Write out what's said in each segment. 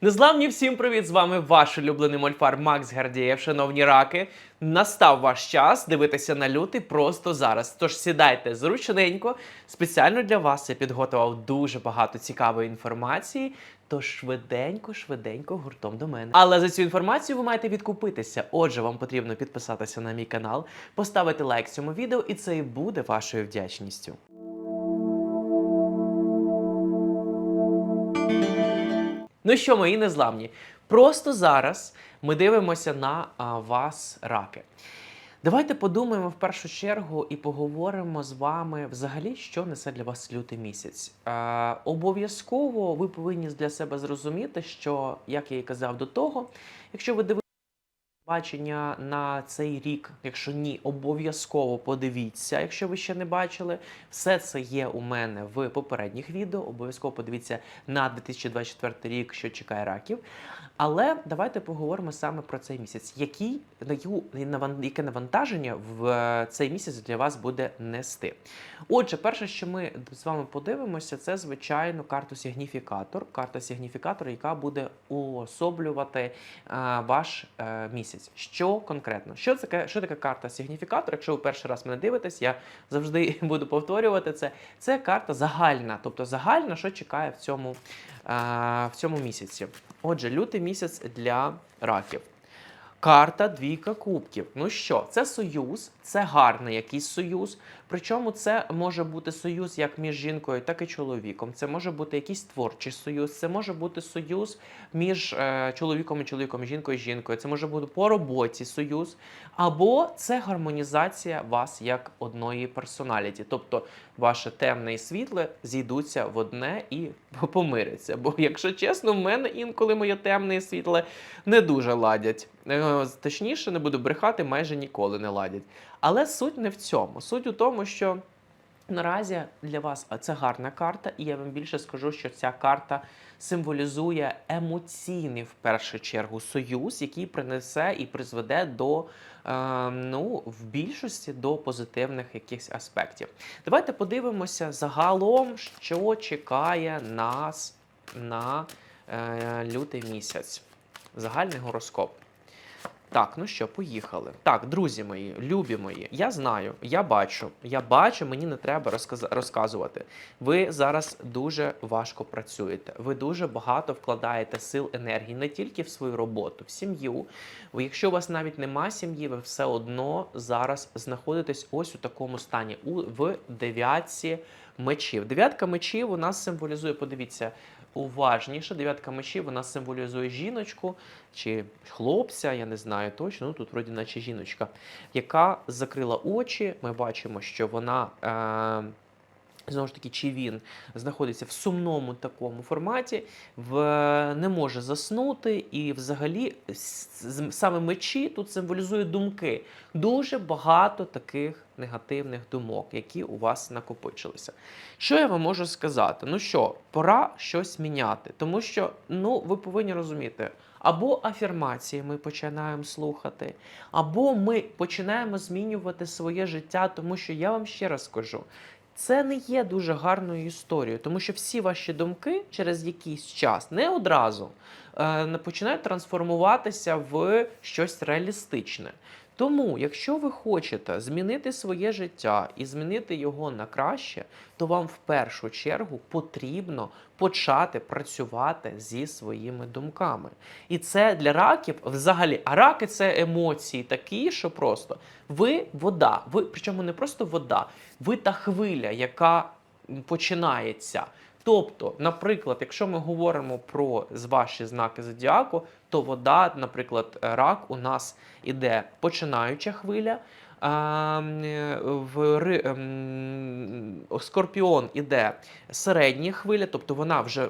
Незламні всім привіт! З вами ваш улюблений мольфар Макс Гардієв, шановні раки. Настав ваш час дивитися на лютий просто зараз. Тож сідайте зручненько. Спеціально для вас я підготував дуже багато цікавої інформації. Тож швиденько, швиденько гуртом до мене. Але за цю інформацію ви маєте відкупитися. Отже, вам потрібно підписатися на мій канал, поставити лайк цьому відео, і це і буде вашою вдячністю. Ну що, мої незламні? Просто зараз ми дивимося на а, вас, раки. Давайте подумаємо в першу чергу і поговоримо з вами взагалі, що несе для вас лютий місяць. Е, обов'язково ви повинні для себе зрозуміти, що, як я і казав до того, якщо ви дивитесь бачення на цей рік, якщо ні, обов'язково подивіться, якщо ви ще не бачили. Все це є у мене в попередніх відео. Обов'язково подивіться на 2024 рік, що чекає раків. Але давайте поговоримо саме про цей місяць. Який, яке навантаження в е, цей місяць для вас буде нести? Отже, перше, що ми з вами подивимося, це звичайно карту сигніфікатор. Карта сигніфікатор, яка буде уособлювати е, ваш е, місяць. Що конкретно? Що таке, що таке карта сигніфікатор? Якщо ви перший раз мене дивитесь, я завжди буду повторювати це. Це карта загальна, тобто загальна, що чекає в цьому, в цьому місяці. Отже, лютий місяць для раків. Карта двійка кубків. Ну що, це союз, це гарний якийсь союз. Причому це може бути союз як між жінкою, так і чоловіком. Це може бути якийсь творчий союз, це може бути союз між е, чоловіком і чоловіком, жінкою і жінкою. Це може бути по роботі союз, або це гармонізація вас як одної персоналіті. Тобто ваше темне і світле зійдуться в одне і помиряться. Бо, якщо чесно, в мене інколи моє темне і світле не дуже ладять. Е, Точніше, не буду брехати, майже ніколи не ладять. Але суть не в цьому. Суть у тому, що наразі для вас це гарна карта, і я вам більше скажу, що ця карта символізує емоційний в першу чергу союз, який принесе і призведе до е, ну, в більшості до позитивних якихось аспектів. Давайте подивимося загалом, що чекає нас на е, лютий місяць. Загальний гороскоп. Так, ну що, поїхали. Так, друзі мої, любі мої, я знаю, я бачу, я бачу, мені не треба розказ- розказувати. Ви зараз дуже важко працюєте. Ви дуже багато вкладаєте сил енергії не тільки в свою роботу, в сім'ю. Якщо у вас навіть нема сім'ї, ви все одно зараз знаходитесь ось у такому стані, у, в дев'ятці мечів. Дев'ятка мечів у нас символізує, подивіться, уважніше. Дев'ятка мечів вона символізує жіночку чи хлопця, я не знаю точно. Ну тут вроді наче жіночка, яка закрила очі. Ми бачимо, що вона. Е- Знову ж таки, чи він знаходиться в сумному такому форматі, в, не може заснути, і взагалі саме мечі тут символізують думки. Дуже багато таких негативних думок, які у вас накопичилися. Що я вам можу сказати? Ну що, пора щось міняти, тому що ну, ви повинні розуміти, або афірмації ми починаємо слухати, або ми починаємо змінювати своє життя, тому що я вам ще раз скажу. Це не є дуже гарною історією, тому що всі ваші думки через якийсь час, не одразу, е, починають трансформуватися в щось реалістичне. Тому, якщо ви хочете змінити своє життя і змінити його на краще, то вам в першу чергу потрібно почати працювати зі своїми думками. І це для раків взагалі. А раки це емоції такі, що просто ви вода, ви причому не просто вода, ви та хвиля, яка починається. Тобто, наприклад, якщо ми говоримо про ваші знаки зодіаку, то вода, наприклад, рак у нас іде починаюча хвиля. а, м, е, В ем, скорпіон іде середня хвиля, тобто вона вже е,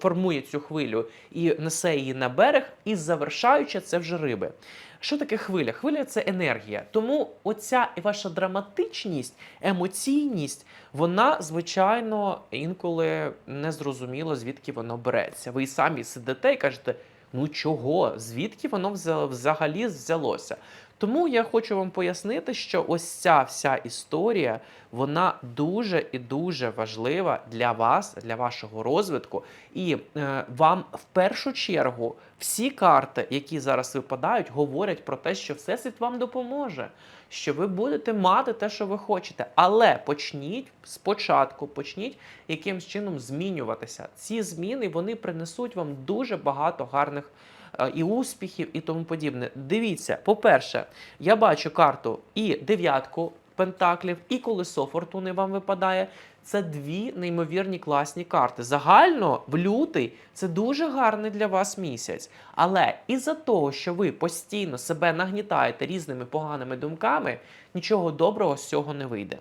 формує цю хвилю і несе її на берег, і завершаюча це вже риби. Що таке хвиля? Хвиля це енергія. Тому оця ваша драматичність, емоційність, вона, звичайно, інколи не зрозуміло, звідки воно береться. Ви самі сидите і кажете, ну чого, звідки воно вза- взагалі взялося? Тому я хочу вам пояснити, що ось ця вся історія, вона дуже і дуже важлива для вас, для вашого розвитку. І е, вам в першу чергу всі карти, які зараз випадають, говорять про те, що Всесвіт вам допоможе, що ви будете мати те, що ви хочете. Але почніть спочатку, почніть якимсь чином змінюватися. Ці зміни вони принесуть вам дуже багато гарних і успіхів, і тому подібне. Дивіться, по-перше, я бачу карту і дев'ятку пентаклів, і колесо фортуни вам випадає. Це дві неймовірні класні карти. Загально в лютий це дуже гарний для вас місяць. Але із-за того, що ви постійно себе нагнітаєте різними поганими думками, нічого доброго з цього не вийде.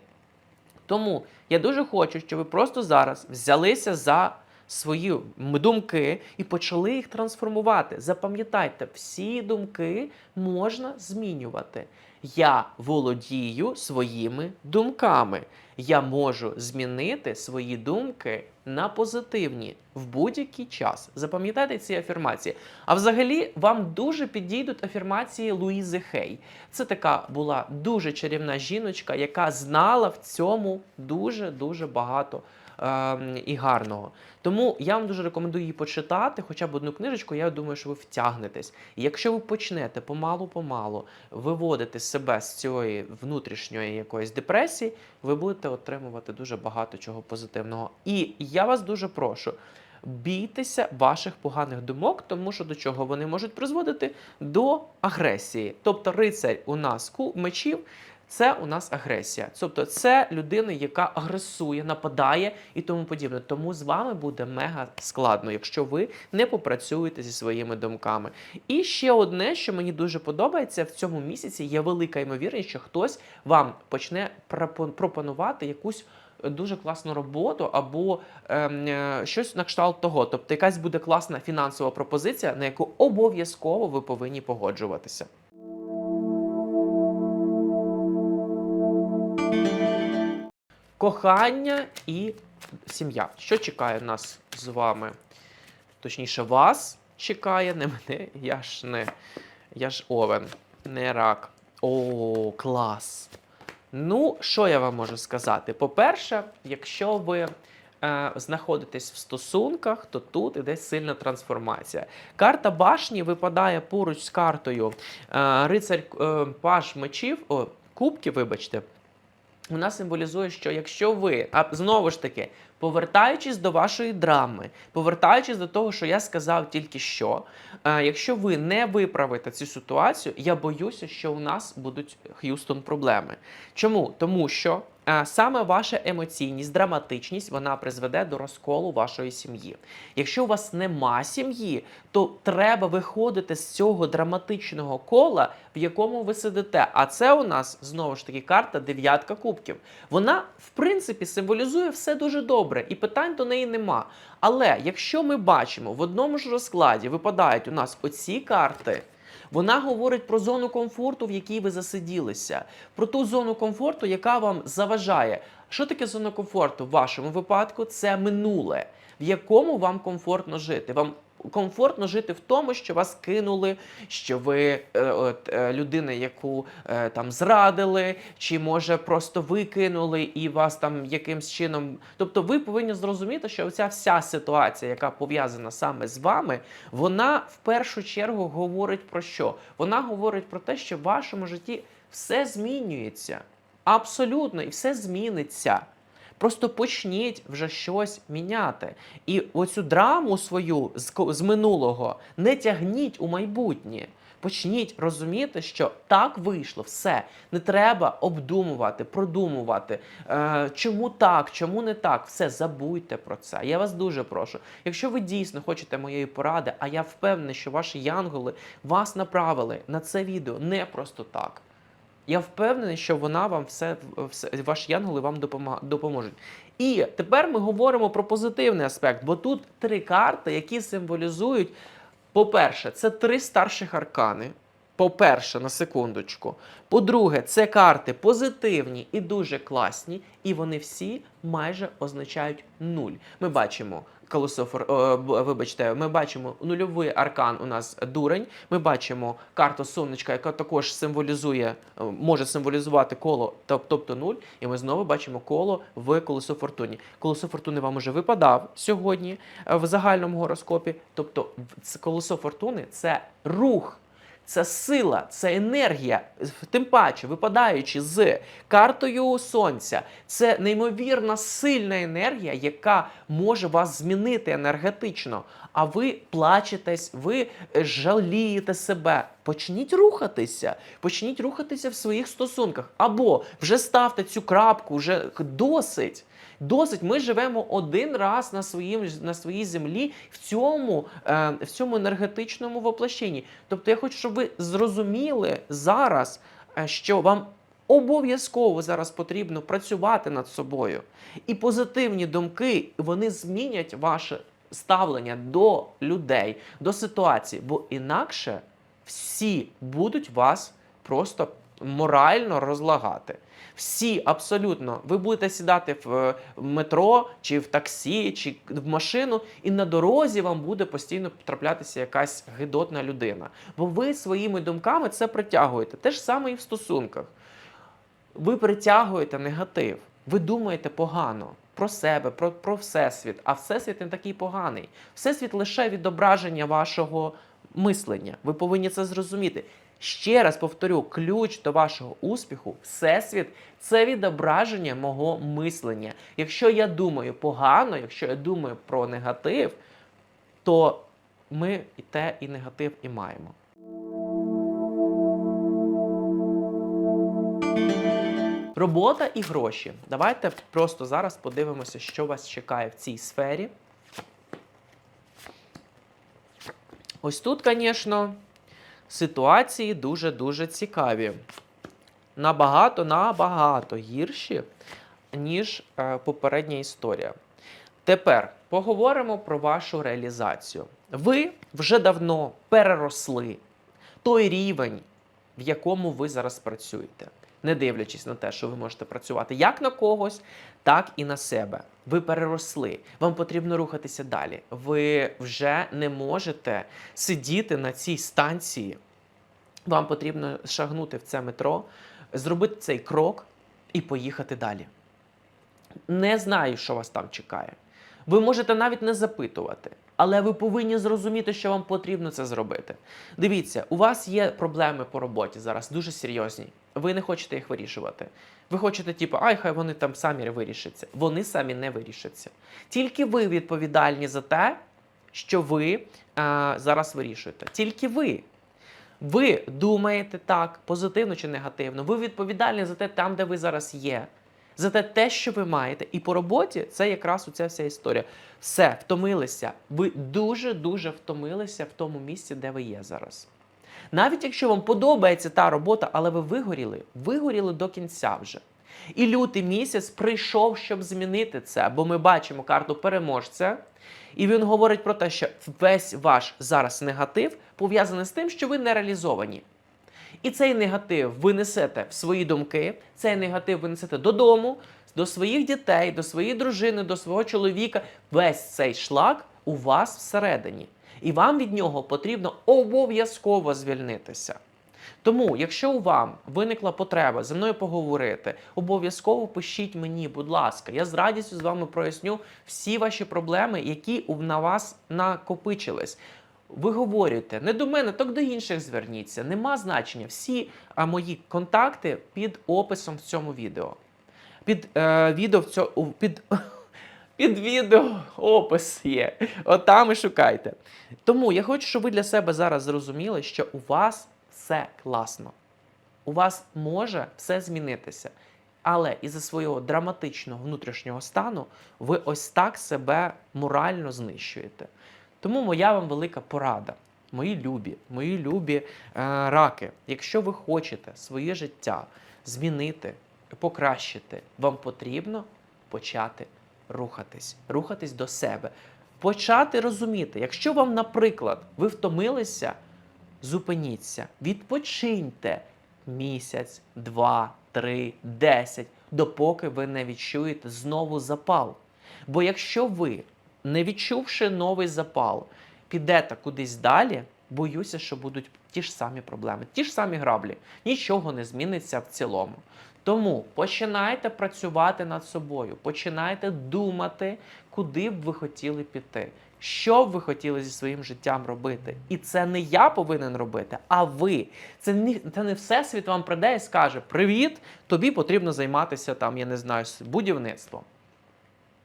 Тому я дуже хочу, щоб ви просто зараз взялися за свої думки і почали їх трансформувати. Запам'ятайте, всі думки можна змінювати. Я володію своїми думками. Я можу змінити свої думки на позитивні в будь-який час. Запам'ятайте ці афірмації. А взагалі вам дуже підійдуть афірмації Луїзи Хей. Це така була дуже чарівна жіночка, яка знала в цьому дуже дуже багато і гарного. Тому я вам дуже рекомендую її почитати, хоча б одну книжечку. Я думаю, що ви втягнетесь. І якщо ви почнете помалу-помалу виводити себе з цієї внутрішньої якоїсь депресії, ви будете отримувати дуже багато чого позитивного. І я вас дуже прошу. Бійтеся ваших поганих думок, тому що до чого вони можуть призводити до агресії. Тобто, рицарь у нас мечів це у нас агресія. Тобто, це людина, яка агресує, нападає і тому подібне. Тому з вами буде мега складно, якщо ви не попрацюєте зі своїми думками. І ще одне, що мені дуже подобається, в цьому місяці є велика ймовірність, що хтось вам почне пропонувати якусь. Дуже класну роботу або ем, е, щось на кшталт того. Тобто якась буде класна фінансова пропозиція, на яку обов'язково ви повинні погоджуватися. Кохання і сім'я. Що чекає нас з вами? Точніше, вас чекає, не мене. Я ж не. Я ж овен, не рак. О, клас. Ну, що я вам можу сказати? По-перше, якщо ви е, знаходитесь в стосунках, то тут іде сильна трансформація. Карта башні випадає поруч з картою е, рицарь е, паш мечів, о, кубків, вибачте. Вона символізує, що якщо ви, а знову ж таки, повертаючись до вашої драми, повертаючись до того, що я сказав тільки що, е, якщо ви не виправите цю ситуацію, я боюся, що у нас будуть Х'юстон проблеми. Чому? Тому що е, саме ваша емоційність, драматичність вона призведе до розколу вашої сім'ї. Якщо у вас нема сім'ї, то треба виходити з цього драматичного кола, в якому ви сидите. А це у нас знову ж таки карта дев'ятка кубків. Вона, в принципі, символізує все дуже добре, і питань до неї нема. Але якщо ми бачимо в одному ж розкладі випадають у нас оці карти. Вона говорить про зону комфорту, в якій ви засиділися, про ту зону комфорту, яка вам заважає. Що таке зона комфорту? В вашому випадку це минуле, в якому вам комфортно жити. Вам комфортно жити в тому, що вас кинули, що ви е, от, е, людина, яку е, там зрадили, чи може просто ви кинули і вас там якимсь чином. Тобто, ви повинні зрозуміти, що ця вся ситуація, яка пов'язана саме з вами, вона в першу чергу говорить про що? Вона говорить про те, що в вашому житті все змінюється. Абсолютно, і все зміниться. Просто почніть вже щось міняти. І оцю драму свою з, минулого не тягніть у майбутнє. Почніть розуміти, що так вийшло, все. Не треба обдумувати, продумувати, е, чому так, чому не так. Все, забудьте про це. Я вас дуже прошу. Якщо ви дійсно хочете моєї поради, а я впевнений, що ваші янголи вас направили на це відео не просто так. Я впевнений, що вона вам все, все ваші янголи вам допоможуть. І тепер ми говоримо про позитивний аспект, бо тут три карти, які символізують, по-перше, це три старших аркани. По-перше, на секундочку. По-друге, це карти позитивні і дуже класні, і вони всі майже означають нуль. Ми бачимо колесо фор- е, вибачте, ми бачимо нульовий аркан у нас дурень. Ми бачимо карту сонечка, яка також символізує, е, може символізувати коло, тобто нуль. І ми знову бачимо коло в колесо фортуні. Колесо фортуни вам уже випадав сьогодні е, в загальному гороскопі. Тобто, колесо фортуни це рух. Це сила, це енергія, тим паче, випадаючи з картою сонця, це неймовірна сильна енергія, яка може вас змінити енергетично. А ви плачетесь, ви е, жалієте себе. Почніть рухатися, почніть рухатися в своїх стосунках. Або вже ставте цю крапку, вже досить. Досить, ми живемо один раз на, своїм, на своїй землі в цьому, е, в цьому енергетичному воплощенні. Тобто я хочу, щоб ви зрозуміли зараз, е, що вам обов'язково зараз потрібно працювати над собою. І позитивні думки вони змінять ваше ставлення до людей, до ситуації, бо інакше всі будуть вас просто морально розлагати. Всі абсолютно. Ви будете сідати в е, метро, чи в таксі, чи в машину, і на дорозі вам буде постійно траплятися якась гидотна людина. Бо ви своїми думками це притягуєте. Те ж саме і в стосунках. Ви притягуєте негатив. Ви думаєте погано про себе, про, про всесвіт. А всесвіт не такий поганий. Всесвіт лише відображення вашого мислення. Ви повинні це зрозуміти. Ще раз повторю: ключ до вашого успіху, всесвіт це відображення мого мислення. Якщо я думаю погано, якщо я думаю про негатив, то ми і те, і негатив і маємо. Робота і гроші. Давайте просто зараз подивимося, що вас чекає в цій сфері. Ось тут, звісно, ситуації дуже-дуже цікаві. Набагато, набагато гірші, ніж е, попередня історія. Тепер поговоримо про вашу реалізацію. Ви вже давно переросли той рівень, в якому ви зараз працюєте, не дивлячись на те, що ви можете працювати як на когось, так і на себе. Ви переросли. Вам потрібно рухатися далі. Ви вже не можете сидіти на цій станції. Вам потрібно шагнути в це метро, зробити цей крок і поїхати далі. Не знаю, що вас там чекає. Ви можете навіть не запитувати, але ви повинні зрозуміти, що вам потрібно це зробити. Дивіться, у вас є проблеми по роботі зараз дуже серйозні. Ви не хочете їх вирішувати. Ви хочете, типу, ай, хай вони там самі вирішаться. Вони самі не вирішаться. Тільки ви відповідальні за те, що ви а, зараз вирішуєте. Тільки ви. Ви думаєте так, позитивно чи негативно. Ви відповідальні за те, там, де ви зараз є. За те, те, що ви маєте. І по роботі це якраз оця вся історія. Все, втомилися. Ви дуже-дуже втомилися в тому місці, де ви є зараз. Навіть якщо вам подобається та робота, але ви вигоріли, вигоріли до кінця вже. І лютий місяць прийшов, щоб змінити це, бо ми бачимо карту переможця, і він говорить про те, що весь ваш зараз негатив пов'язаний з тим, що ви не реалізовані. І цей негатив ви несете в свої думки, цей негатив ви несете додому, до своїх дітей, до своєї дружини, до свого чоловіка. Весь цей шлак у вас всередині. І вам від нього потрібно обов'язково звільнитися. Тому, якщо у вам виникла потреба зі мною поговорити, обов'язково пишіть мені, будь ласка, я з радістю з вами проясню всі ваші проблеми, які на вас накопичились. Ви говорите не до мене, так до інших зверніться. Нема значення. Всі мої контакти під описом в цьому відео. Під е, відео в цьому під, під відео опис є. От і шукайте. Тому я хочу, щоб ви для себе зараз зрозуміли, що у вас все класно. У вас може все змінитися. Але із-за свого драматичного внутрішнього стану ви ось так себе морально знищуєте. Тому моя вам велика порада. Мої любі, мої любі е, раки. Якщо ви хочете своє життя змінити, покращити, вам потрібно почати рухатись, рухатись до себе, почати розуміти, якщо вам, наприклад, ви втомилися, зупиніться, відпочиньте місяць, два, три, десять, допоки ви не відчуєте знову запал. Бо якщо ви, не відчувши новий запал, підете кудись далі, боюся, що будуть ті ж самі проблеми, ті ж самі граблі. Нічого не зміниться в цілому. Тому починайте працювати над собою, починайте думати, куди б ви хотіли піти, що б ви хотіли зі своїм життям робити. І це не я повинен робити, а ви. Це не, це не всесвіт вам прийде і скаже: Привіт, тобі потрібно займатися там, я не знаю, будівництвом.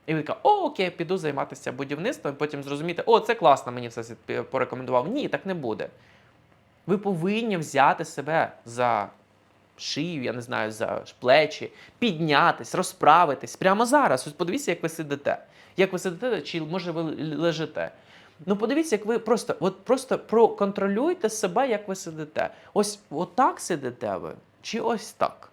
І ви така, о, окей, піду займатися будівництвом, і потім зрозумієте, о, це класно, мені все порекомендував. Ні, так не буде. Ви повинні взяти себе за шию, я не знаю, за плечі, піднятись, розправитись прямо зараз. Ось подивіться, як ви сидите. Як ви сидите, чи може ви лежите. Ну, подивіться, як ви просто, от просто проконтролюйте себе, як ви сидите. Ось отак сидите ви, чи ось так.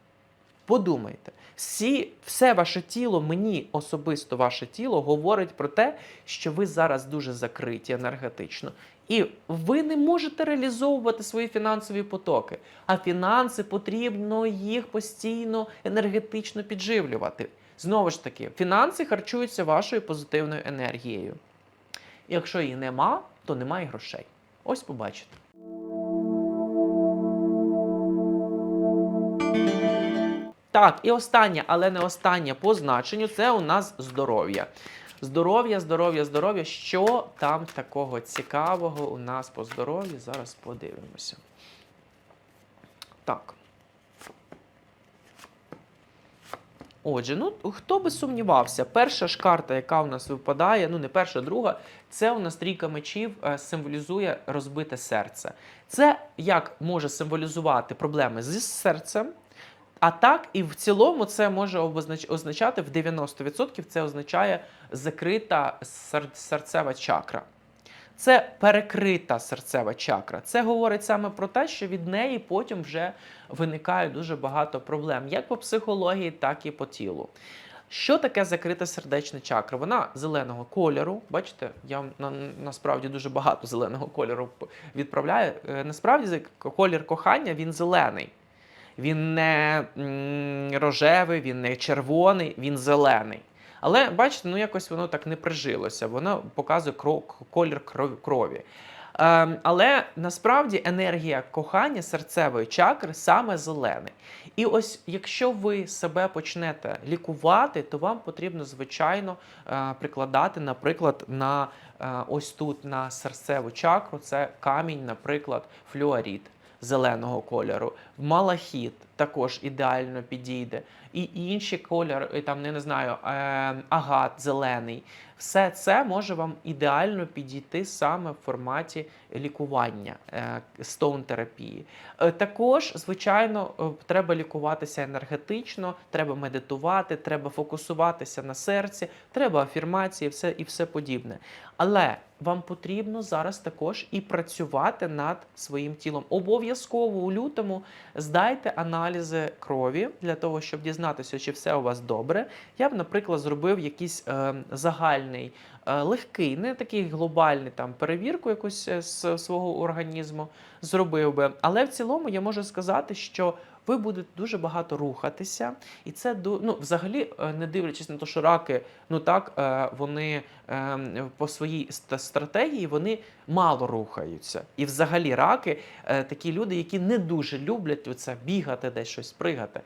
Подумайте, всі, все ваше тіло, мені особисто ваше тіло говорить про те, що ви зараз дуже закриті енергетично. І ви не можете реалізовувати свої фінансові потоки. А фінанси потрібно їх постійно енергетично підживлювати. Знову ж таки, фінанси харчуються вашою позитивною енергією. Якщо її нема, то немає грошей. Ось побачите. Так, і останнє, але не останнє по значенню це у нас здоров'я. Здоров'я, здоров'я, здоров'я. Що там такого цікавого у нас по здоров'ю? Зараз подивимося. Так. Отже, ну хто би сумнівався, перша ж карта, яка у нас випадає, ну не перша, друга, це у нас трійка мечів е, символізує розбите серце. Це як може символізувати проблеми зі серцем, а так і в цілому це може означати в 90% це означає закрита серцева чакра. Це перекрита серцева чакра. Це говорить саме про те, що від неї потім вже виникає дуже багато проблем, як по психології, так і по тілу. Що таке закрита сердечна чакра? Вона зеленого кольору. Бачите, я на, насправді дуже багато зеленого кольору відправляю. Е, Насправді колір кохання він зелений. Він не рожевий, він не червоний, він зелений. Але бачите, ну якось воно так не прижилося. Воно показує кро- колір крові. Ем, але насправді енергія кохання серцевої чакри саме зелений. І ось якщо ви себе почнете лікувати, то вам потрібно, звичайно, е, прикладати, наприклад, на е, ось тут на серцеву чакру, це камінь, наприклад, флюорід зеленого кольору, малахіт також ідеально підійде. І інші кольори, там не, не знаю, е, агат зелений. Все це може вам ідеально підійти саме в форматі лікування е, стоун-терапії. Е, Також, звичайно, е, треба лікуватися енергетично, треба медитувати, треба фокусуватися на серці, треба афірмації, все і все подібне. Але вам потрібно зараз також і працювати над своїм тілом. Обов'язково у лютому здайте аналізи крові для того, щоб дізнатися, чи все у вас добре. Я б, наприклад, зробив якийсь е, загальний, е, легкий, не такий глобальний там перевірку якусь е, з свого організму зробив би. Але в цілому я можу сказати, що ви будете дуже багато рухатися, і це ну, взагалі, е, не дивлячись на те, що раки, ну так е, вони по своїй стратегії вони мало рухаються. І взагалі раки такі люди, які не дуже люблять оце бігати, десь щось пригати.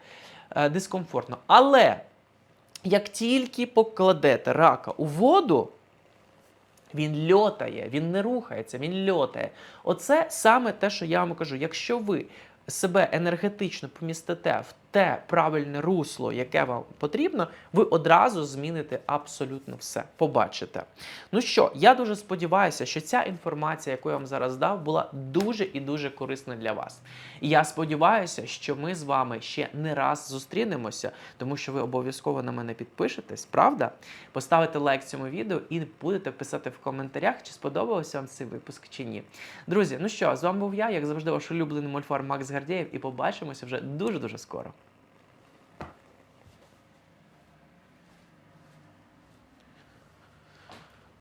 Е, дискомфортно. Але як тільки покладете рака у воду, він льотає, він не рухається, він льотає. Оце саме те, що я вам кажу. Якщо ви себе енергетично помістите в те правильне русло, яке вам потрібно, ви одразу зміните абсолютно все. Побачите. Ну що, я дуже сподіваюся, що ця інформація, яку я вам зараз дав, була дуже і дуже корисна для вас. І я сподіваюся, що ми з вами ще не раз зустрінемося, тому що ви обов'язково на мене підпишетесь, правда? Поставите лайк цьому відео і будете писати в коментарях, чи сподобався вам цей випуск чи ні. Друзі, ну що, з вами був я, як завжди, ваш улюблений мольфар Макс Гардєєв, і побачимося вже дуже дуже скоро.